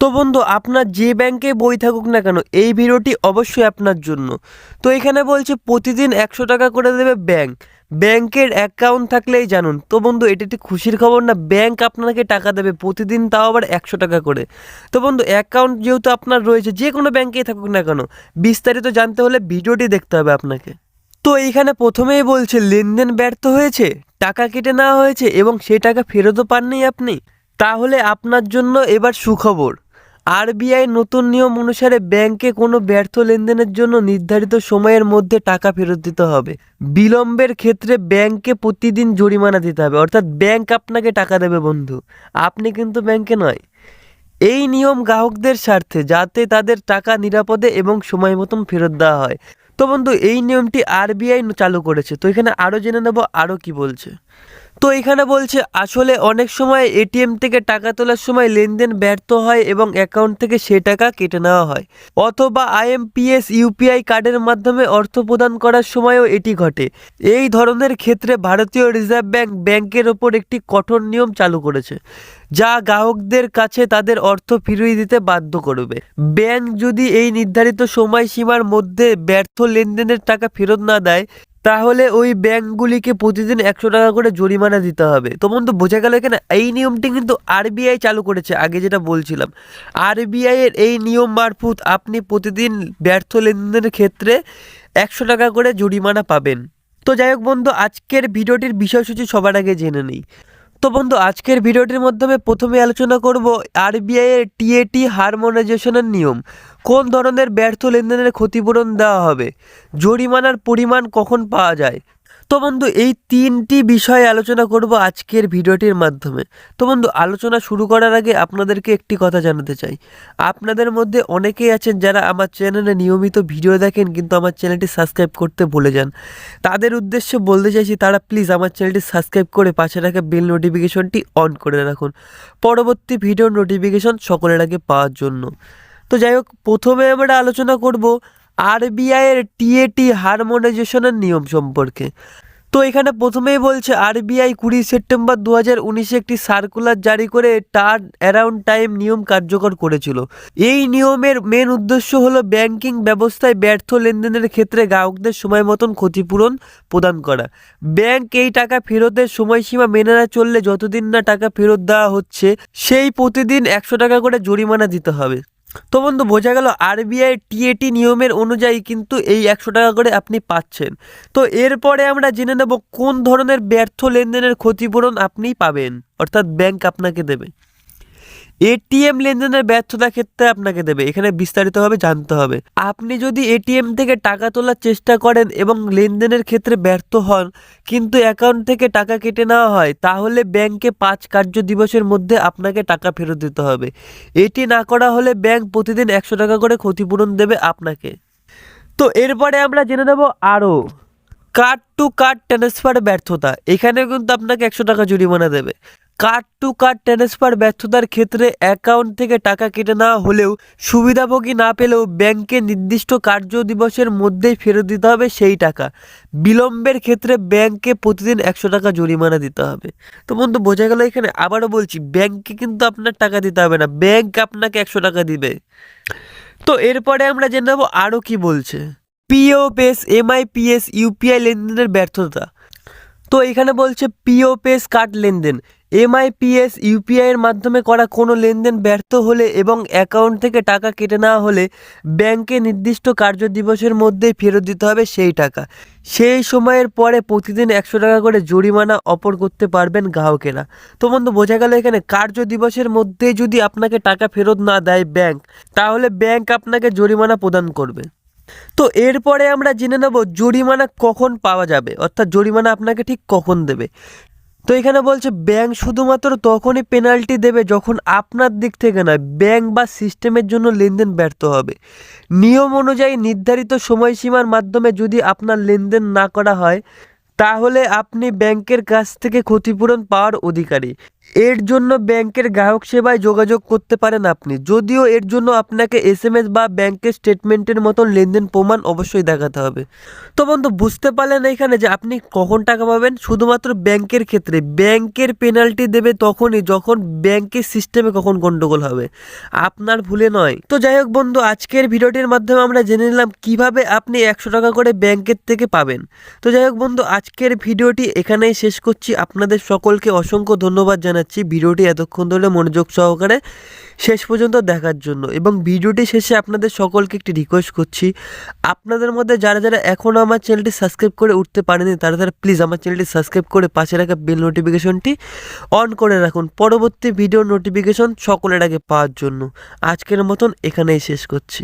তো বন্ধু, আপনার যে ব্যাংকে বই থাকুক না কেন, এই ভিডিওটি অবশ্যই আপনার জন্য। তো এখানে বলছে, প্রতিদিন একশো টাকা করে দেবে ব্যাংক ব্যাংকের অ্যাকাউন্ট থাকলেই জানুন। তো বন্ধু, এটি একটি খুশির খবর না ব্যাংক আপনাকে টাকা দেবে, প্রতিদিন তাও আবার একশো টাকা করে। তো বন্ধু অ্যাকাউন্ট যেহেতু আপনার রয়েছে, যে কোনো ব্যাংকেই থাকুক না কেন, বিস্তারিত জানতে হলে ভিডিওটি দেখতে হবে আপনাকে। তো এইখানে প্রথমেই বলছে, লেনদেন ব্যর্থ হয়েছে, টাকা কেটে নেওয়া হয়েছে, এবং সেই টাকা ফেরতও পাননি আপনি। তাহলে আপনার জন্য এবার সুখবর। আরবিআই নতুন নিয়ম অনুসারে ব্যাংকে কোনো ব্যর্থ লেনদেনের জন্য নির্ধারিত সময়ের মধ্যে টাকা ফেরত দিতে হবে। বিলম্বের ক্ষেত্রে ব্যাংকে প্রতিদিন জরিমানা দিতে হবে। অর্থাৎ ব্যাংক আপনাকে টাকা দেবে, বন্ধু। আপনি কিন্তু ব্যাংকে নয়। এই নিয়ম গ্রাহকদের স্বার্থে, যাতে তাদের টাকা নিরাপদে এবং সময় মতন ফেরত দেওয়া হয়। তো বন্ধু, এই নিয়মটি আরবিআই চালু করেছে। তো এখানে আরও জেনে নেব আরও কি বলছে। তো এখানে বলছে, আসলে অনেক সময় এটিএম থেকে টাকা তোলার সময় লেনদেন ব্যর্থ হয় এবং অ্যাকাউন্ট থেকে সে টাকা কেটে নেওয়া হয়। অথবা আইএমপিএস ইউপিআই কার্ডের মাধ্যমে অর্থ প্রদান করার সময়ও এটি ঘটে। এই ধরনের ক্ষেত্রে ভারতীয় রিজার্ভ ব্যাংক ব্যাংকের ওপর একটি কঠোর নিয়ম চালু করেছে। যা গ্রাহকদের কাছে তাদের অর্থ ফিরিয়ে দিতে বাধ্য করবে। ব্যাংক যদি এই নির্ধারিত সময়সীমার মধ্যে ব্যর্থ লেনদেনের টাকা ফেরত না দেয়, তাহলে ওই ব্যাংকগুলিকে প্রতিদিন একশো টাকা করে জরিমানা দিতে হবে। তো বন্ধু, বোঝা গেল এখানে এই নিয়মটি কিন্তু আরবিআই চালু করেছে, আগে যেটা বলছিলাম। আরবিআই এর এই নিয়ম মারফত আপনি প্রতিদিন ব্যর্থ লেনদেনের ক্ষেত্রে একশো টাকা করে জরিমানা পাবেন। তো যাই হোক বন্ধু, আজকের ভিডিওটির বিষয়সূচি সবার আগে জেনে নিই। তো বন্ধু, আজকের ভিডিওটির মাধ্যমে প্রথমে আলোচনা করব আরবিআই এর টিএটি হারমোনাইজেশনের নিয়ম। কোন ধরনের ব্যর্থ লেনদেনের ক্ষতিপূরণ দেওয়া হবে? জরিমানার পরিমাণ কখন পাওয়া যায়? তো বন্ধু, এই তিনটি বিষয়ে আলোচনা করব আজকের ভিডিওটির মাধ্যমে। তো বন্ধু, আলোচনা শুরু করার আগে আপনাদেরকে একটি কথা জানাতে চাই। আপনাদের মধ্যে অনেকেই আছেন যারা আমার চ্যানেলে নিয়মিত ভিডিও দেখেন কিন্তু আমার চ্যানেলটি সাবস্ক্রাইব করতে ভুলে যান। তাদের উদ্দেশ্যে বলতে চাইছি, তারা প্লিজ আমার চ্যানেলটি সাবস্ক্রাইব করে পাশে রাখা বেল নোটিফিকেশনটি অন করে রাখুন। পরবর্তী ভিডিওর নোটিফিকেশন সকলের আগে পাওয়ার জন্য। তো যাই হোক, প্রথমে আমরা আলোচনা করব আরবিআইয়ের টিএটি হারমোনাইজেশনের নিয়ম সম্পর্কে। তো এখানে প্রথমেই বলছে আরবিআই কুড়ি সেপ্টেম্বর দু হাজার উনিশে একটি সার্কুলার জারি করে টার্ন অ্যারাউন্ড টাইম নিয়ম কার্যকর করেছিল। এই নিয়মের মেন উদ্দেশ্য হলো ব্যাংকিং ব্যবস্থায় ব্যর্থ লেনদেনের ক্ষেত্রে গ্রাহকদের সময় মতন ক্ষতিপূরণ প্রদান করা। ব্যাংক এই টাকা ফেরতের সময়সীমা মেনে না চললে যতদিন না টাকা ফেরত দেওয়া হচ্ছে, সেই প্রতিদিন একশো টাকা করে জরিমানা দিতে হবে। তো বন্ধু, বোঝা গেল আরবিআই টিএটি নিয়মের অনুযায়ী কিন্তু এই একশো টাকা করে আপনি পাচ্ছেন। তো এরপরে আমরা জেনে নেব কোন ধরনের ব্যর্থ লেনদেনের ক্ষতিপূরণ আপনি পাবেন, অর্থাৎ ব্যাংক আপনাকে দেবে। এটিএম লেনদেনের ব্যর্থতা ক্ষেত্রে আপনাকে দেবে। এখানে বিস্তারিতভাবে জানতে হবে। আপনি যদি এটিএম থেকে টাকা তোলার চেষ্টা করেন এবং লেনদেনের ক্ষেত্রে ব্যর্থ হন, কিন্তু অ্যাকাউন্ট থেকে টাকা কেটে নেওয়া হয়, তাহলে ব্যাংকে পাঁচ কার্য দিবসের মধ্যে আপনাকে টাকা ফেরত দিতে হবে। এটি না করা হলে ব্যাংক প্রতিদিন একশো টাকা করে ক্ষতিপূরণ দেবে আপনাকে। তো এরপরে আমরা জেনে নেব আরও। কার্ড টু কার্ড ট্রান্সফার ব্যর্থতা। এখানেও কিন্তু আপনাকে একশো টাকা জরিমানা দেবে। কার্ড টু কার্ড ট্রান্সফার ব্যর্থতার ক্ষেত্রে অ্যাকাউন্ট থেকে টাকা কেটে নেওয়া হলেও সুবিধাভোগী না পেলেও ব্যাংকে নির্দিষ্ট কার্য দিবসের মধ্যেই ফেরত দিতে হবে সেই টাকা। বিলম্বের ক্ষেত্রে ব্যাংকে প্রতিদিন একশো টাকা জরিমানা দিতে হবে। তো বন্ধু, বোঝা গেল এখানে আবারও বলছি, ব্যাংকে কিন্তু আপনার টাকা দিতে হবে না, ব্যাংক আপনাকে একশো টাকা দিবে। তো এরপরে আমরা জেনে নেব আরও কি বলছে। পিওপেস এমআইপিএস ইউপিআই লেনদেনের ব্যর্থতা। তো এখানে বলছে পিওপেস কার্ড লেনদেন। এমআইপিএস, ইউপিআই এর মাধ্যমে করা কোনো লেনদেন ব্যর্থ হলে এবং অ্যাকাউন্ট থেকে টাকা কেটে নেওয়া হলে ব্যাংকে নির্দিষ্ট কার্য দিবসের মধ্যেই ফেরত দিতে হবে সেই টাকা। সেই সময়ের পরে প্রতিদিন একশো টাকা করে জরিমানা অপর করতে পারবেন গ্রাহকেরা। তো বন্ধু, বোঝা গেল এখানে কার্য দিবসের মধ্যে যদি আপনাকে টাকা ফেরত না দেয় ব্যাংক, তাহলে ব্যাংক আপনাকে জরিমানা প্রদান করবে। তো এরপরে আমরা জেনে নেব জরিমানা কখন পাওয়া যাবে, অর্থাৎ জরিমানা আপনাকে ঠিক কখন দেবে। তো এখানে বলছে ব্যাংক শুধুমাত্র তখনই পেনাল্টি দেবে যখন আপনার দিক থেকে নয় ব্যাংক বা সিস্টেমের জন্য লেনদেন ব্যর্থ হবে। নিয়ম অনুযায়ী নির্ধারিত সময়সীমার মাধ্যমে যদি আপনার লেনদেন না করা হয়, তাহলে আপনি ব্যাংকের কাছ থেকে ক্ষতিপূরণ পাওয়ার অধিকারী। এর জন্য ব্যাংকের গ্রাহক সেবায় যোগাযোগ করতে পারেন আপনি। যদিও এর জন্য আপনাকে এস এম এস বা ব্যাংকের স্টেটমেন্টের মতন লেনদেন প্রমাণ অবশ্যই দেখাতে হবে। তো বন্ধু, বুঝতে পারলেন এখানে যে আপনি কখন টাকা পাবেন? শুধুমাত্র ব্যাংকের ক্ষেত্রে। ব্যাংকের পেনাল্টি দেবে তখনই যখন ব্যাংকের সিস্টেমে কখন গন্ডগোল হবে। আপনার ভুলে নয়। তো যাই হোক বন্ধু, আজকের ভিডিওটির মাধ্যমে আমরা জেনে নিলাম কীভাবে আপনি একশো টাকা করে ব্যাংকের থেকে পাবেন। তো যাই হোক বন্ধু, আজকের ভিডিওটি এখানেই শেষ করছি। আপনাদের সকলকে অসংখ্য ধন্যবাদ জানাচ্ছি ভিডিওটি এতক্ষণ ধরে মনোযোগ সহকারে শেষ পর্যন্ত দেখার জন্য এবং ভিডিওটি শেষে আপনাদের সকলকে একটি রিকোয়েস্ট করছি, আপনাদের মধ্যে যারা যারা এখনও আমার চ্যানেলটি সাবস্ক্রাইব করে উঠতে পারেনি তারা তারা প্লিজ আমার চ্যানেলটি সাবস্ক্রাইব করে পাশে রাখা বেল নোটিফিকেশনটি অন করে রাখুন। পরবর্তী ভিডিও নোটিফিকেশন সকলের আগে পাওয়ার জন্য। আজকের মতন এখানেই শেষ করছি।